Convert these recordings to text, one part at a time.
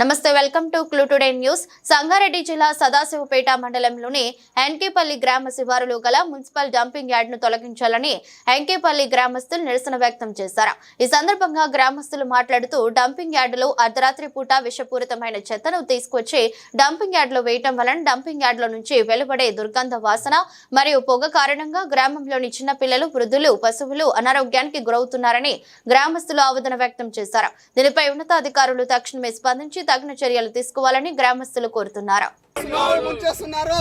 నమస్తే welcome to clue today news. Sangareddy జిల్లా సదాశివపేట మండలంలోని ఎంకేపల్లి గ్రామ శివారులో గల మున్సిపల్ డంపింగ్ యార్డ్ను తొలగించాలని ఎంకేపల్లి గ్రామస్తులు నిరసన వ్యక్తం చేశారు. ఈ సందర్భంగా గ్రామస్తులు మాట్లాడుతూ డంపింగ్ యార్డులో అర్ధరాత్రి పూట విషపూరితమైన చెత్తను తీసుకొచ్చి డంపింగ్ యార్డ్లో వేయటం వలన డంపింగ్ యార్డ్లో నుంచి వెలువడే దుర్గంధ వాసన మరియు పొగ కారణంగా గ్రామంలోని చిన్నపిల్లలు వృద్ధులు పశువులు అనారోగ్యానికి గురవుతున్నారని గ్రామస్తులు ఆవేదన వ్యక్తం చేశారు. దీనిపై ఉన్నతాధికారులు తక్షణమే స్పందించి తగిన చర్యలు తీసుకోవాలని గ్రామస్తులు కోరుతున్నారు ముంచేస్తున్నారు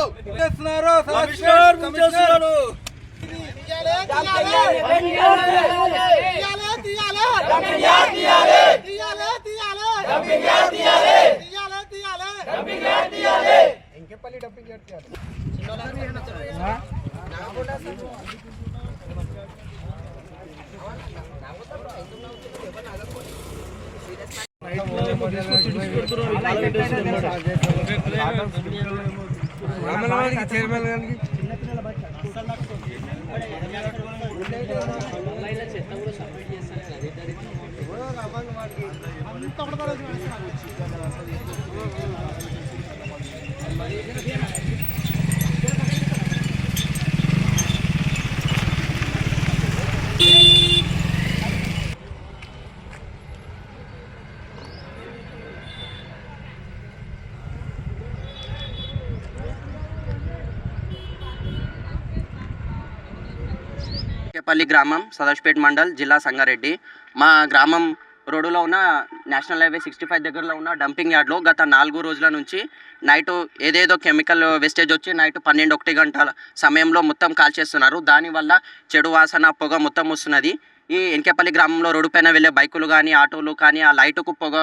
తీయాలే తీయాలే తీయాలే తీయాలే తీయాలే ఇంకెపల్లి డంపింగ్ యార్డ్ రామలవాడికి చైర్మన్ గారికి. అంత కేపల్లి గ్రామం సదాష్పేట్ మండల్ జిల్లా సంగారెడ్డి. మా గ్రామం రోడ్డులో ఉన్న నేషనల్ హైవే సిక్స్టీ ఫైవ్ దగ్గరలో ఉన్న డంపింగ్ యార్డ్లో గత నాలుగు రోజుల నుంచి నైట్ ఏదేదో కెమికల్ వేస్టేజ్ వచ్చి నైట్ పన్నెండు ఒకటి గంటల సమయంలో మొత్తం కాల్చేస్తున్నారు దానివల్ల చెడు వాసన పొగ మొత్తం వస్తున్నది. ఈ ఎన్కేపల్లి గ్రామంలో రోడ్డు పైన వెళ్ళే బైకులు కానీ ఆటోలు కానీ ఆ లైటుకు పొగ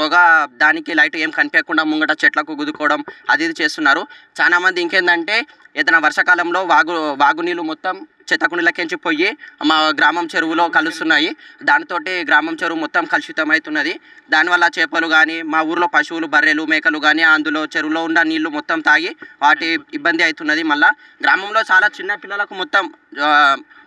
పొగ దానికి లైట్ ఏం కనిపించకుండా ముంగట చెట్లకు గుదుకోవడం అది ఇది చేస్తున్నారు. చాలా మంది ఇంకేందంటే ఏదైనా వర్షాకాలంలో వాగు వాగునీళ్ళు మొత్తం చెత్తకుండలకించి పోయి మా గ్రామం చెరువులో కలుస్తున్నాయి. దానితోటి గ్రామం చెరువు మొత్తం కలుషితమవుతున్నది దానివల్ల చేపలు కానీ మా ఊర్లో పశువులు బర్రెలు మేకలు కానీ అందులో చెరువులో ఉన్న నీళ్ళు మొత్తం తాగి వాటి ఇబ్బంది అవుతున్నది మళ్ళా. గ్రామంలో చాలా చిన్న పిల్లలకు మొత్తం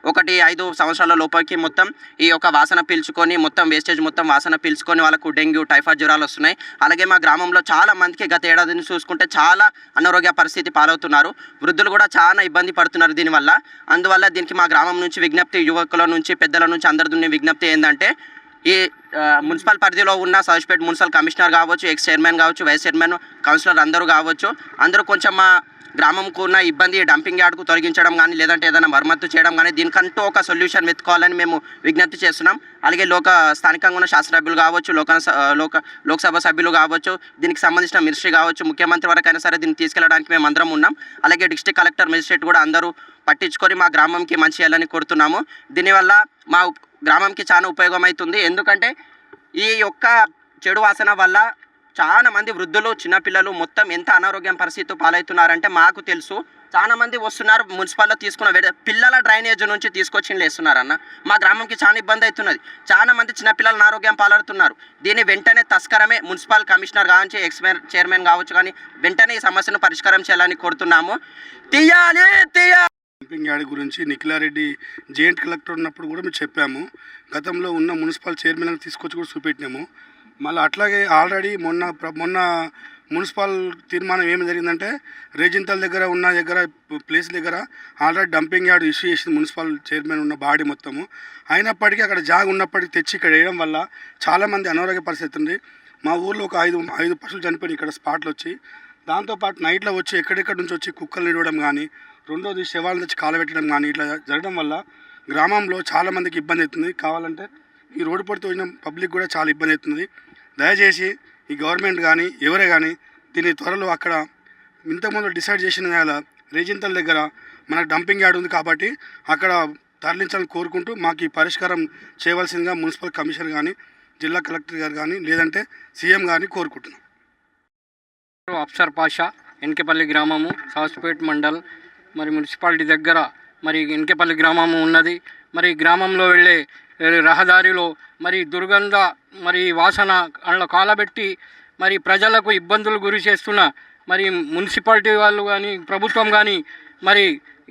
ఒకటి ఐదు సంవత్సరాల లోపలికి మొత్తం ఈ యొక్క వాసన పీల్చుకొని మొత్తం వేస్టేజ్ మొత్తం వాసన పీల్చుకొని వాళ్ళకు డెంగ్యూ టైఫాయిడ్ జ్వరాలు వస్తున్నాయి. అలాగే మా గ్రామంలో చాలా మందికి గత ఏడాదిని చూసుకుంటే చాలా అనారోగ్య పరిస్థితి పాలవుతున్నారు. వృద్ధులు కూడా చాలా ఇబ్బంది పడుతున్నారు దీనివల్ల. అందువల్ల దీనికి మా గ్రామం నుంచి విజ్ఞప్తి యువకుల నుంచి పెద్దల నుంచి అందరి విజ్ఞప్తి ఏంటంటే ఈ మున్సిపల్ పరిధిలో ఉన్న సర్జిపేట మున్సిపల్ కమిషనర్ కావచ్చు ఎక్స్ చైర్మన్ కావచ్చు వైస్ చైర్మన్ కౌన్సిలర్ అందరూ కావచ్చు అందరూ కొంచెం మా గ్రామంకు ఉన్న ఇబ్బంది డంపింగ్ యార్డ్కు తొలగించడం కానీ లేదంటే ఏదైనా మరమ్మత్తు చేయడం కానీ దీనికంటూ ఒక సొల్యూషన్ వెతుకోవాలని మేము విజ్ఞప్తి చేస్తున్నాం. అలాగే లోక స్థానికంగా ఉన్న శాస్త్రసభ్యులు కావచ్చు లోక లోక లోక్సభ సభ్యులు కావచ్చు దీనికి సంబంధించిన మినిస్ట్రీ కావచ్చు ముఖ్యమంత్రి వరకైనా సరే దీన్ని తీసుకెళ్ళడానికి మేము అందరం ఉన్నాం. అలాగే డిస్ట్రిక్ట్ కలెక్టర్ మెజిస్ట్రేట్ కూడా అందరూ పట్టించుకొని మా గ్రామంకి మంచి చేయాలని కోరుతున్నాము. దీనివల్ల మా గ్రామంకి చాలా ఉపయోగం అవుతుంది ఎందుకంటే ఈ యొక్క చెడు వాసన వల్ల చాలా మంది వృద్ధులు చిన్నపిల్లలు మొత్తం ఎంత అనారోగ్యం పరిస్థితి పాలవుతున్నారంటే మాకు తెలుసు. చాలా మంది వస్తున్నారు మున్సిపాల్లో తీసుకున్న పిల్లల డ్రైనేజ్ నుంచి తీసుకొచ్చి వేస్తున్నారు అన్న మా గ్రామంకి చాలా ఇబ్బంది అవుతున్నది. చాలా మంది చిన్నపిల్లలు అనారోగ్యం పాలడుతున్నారు దీన్ని వెంటనే తస్కరమే మున్సిపల్ కమిషనర్ కావచ్చు ఎక్స్ చైర్మన్ కావచ్చు కానీ వెంటనే ఈ సమస్యను పరిష్కారం చేయాలని కోరుతున్నాము. తీయాలి తీయాలి! డంపింగ్ యార్డ్ గురించి నిఖిలారెడ్డి జేఎంట్ కలెక్టర్ ఉన్నప్పుడు కూడా మేము చెప్పాము. గతంలో ఉన్న మున్సిపల్ చైర్మన్లకు తీసుకొచ్చి కూడా చూపెట్టినాము. మళ్ళీ అట్లాగే ఆల్రెడీ మొన్న మొన్న మున్సిపల్ తీర్మానం ఏమి జరిగిందంటే రేజింతల్ దగ్గర ఉన్న దగ్గర ప్లేస్ దగ్గర ఆల్రెడీ డంపింగ్ యార్డ్ ఇష్యూ చేసింది మున్సిపల్ చైర్మన్ ఉన్న బాడీ మొత్తము. అయినప్పటికీ అక్కడ జాగ్ ఉన్నప్పటికీ తెచ్చి ఇక్కడ వేయడం వల్ల చాలామంది అనారోగ్య పరిస్థితి ఉంది. మా ఊర్లో ఒక ఐదు ఐదు పశువులు చనిపోయినాయి ఇక్కడ స్పాట్లు వచ్చి. దాంతోపాటు నైట్లో వచ్చి ఎక్కడెక్కడి నుంచి వచ్చి కుక్కలు నిడవడం కానీ రెండోది శవాలను తెచ్చి కాలబెట్టడం కానీ ఇట్లా జరగడం వల్ల గ్రామంలో చాలామందికి ఇబ్బంది అవుతుంది. కావాలంటే ఈ రోడ్డు పడితే వచ్చిన పబ్లిక్ కూడా చాలా ఇబ్బంది అవుతుంది. దయచేసి ఈ గవర్నమెంట్ కానీ ఎవరే కానీ దీని త్వరలో అక్కడ ఇంతకుముందు డిసైడ్ చేసిన వేళ రేజింతల దగ్గర మన డంపింగ్ యార్డ్ ఉంది కాబట్టి అక్కడ తరలించాలని కోరుకుంటూ మాకు ఈ పరిష్కారం చేయవలసిందిగా మున్సిపల్ కమిషనర్ కానీ జిల్లా కలెక్టర్ గారు కానీ లేదంటే సీఎం కానీ కోరుకుంటున్నాం. అప్సర్ పాషా ఎన్కేపల్లి గ్రామము సాస్పేట్ మండల్ మరి మున్సిపాలిటీ దగ్గర మరి ఎన్కేపల్లి గ్రామము ఉన్నది. మరి గ్రామంలో వెళ్ళే రహదారిలో మరి దుర్గంధ మరి వాసన అందులో కాలబెట్టి మరి ప్రజలకు ఇబ్బందులు గురి చేస్తున్న మరి మున్సిపాలిటీ వాళ్ళు కానీ ప్రభుత్వం కానీ మరి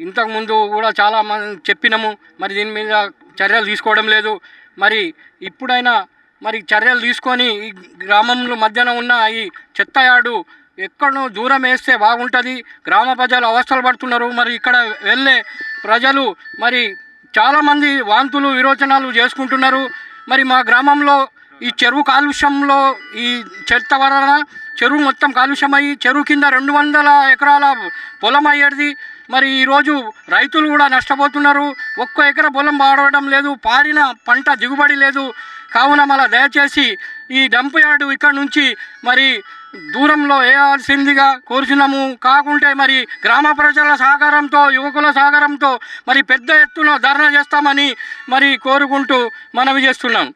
ఇంతకుముందు కూడా చాలా మంది చెప్పినాము. మరి దీని మీద చర్యలు తీసుకోవడం లేదు. మరి ఇప్పుడైనా మరి చర్యలు తీసుకొని ఈ గ్రామంలో మధ్యన ఉన్న ఈ చెత్తయాడు ఎక్కడో దూరం వేస్తే బాగుంటుంది. గ్రామ ప్రజలు అవస్థలు పడుతున్నారు. మరి ఇక్కడ వెళ్ళే ప్రజలు మరి చాలామంది వాంతులు విరోచనాలు చేసుకుంటున్నారు. మరి మా గ్రామంలో ఈ చెరువు కాలుష్యంలో ఈ చెత్త వలన చెరువు మొత్తం కాలుష్యమయ్యి చెరువు కింద రెండు వందల ఎకరాల పొలం అయ్యేది. మరి ఈరోజు రైతులు కూడా నష్టపోతున్నారు. ఒక్క ఎకర పొలం పాడవడం లేదు పారిన పంట దిగుబడి లేదు. కావున మళ్ళా దయచేసి ఈ డంప్ యార్డు ఇక్కడ నుంచి మరి దూరంలో వేయాల్సిందిగా కోరుచున్నాము. కాకుంటే మరి గ్రామ ప్రజల సహకారంతో యువకుల సహకారంతో మరి పెద్ద ఎత్తున ధర్నా చేస్తామని మరి కోరుకుంటూ మనవి చేస్తున్నాను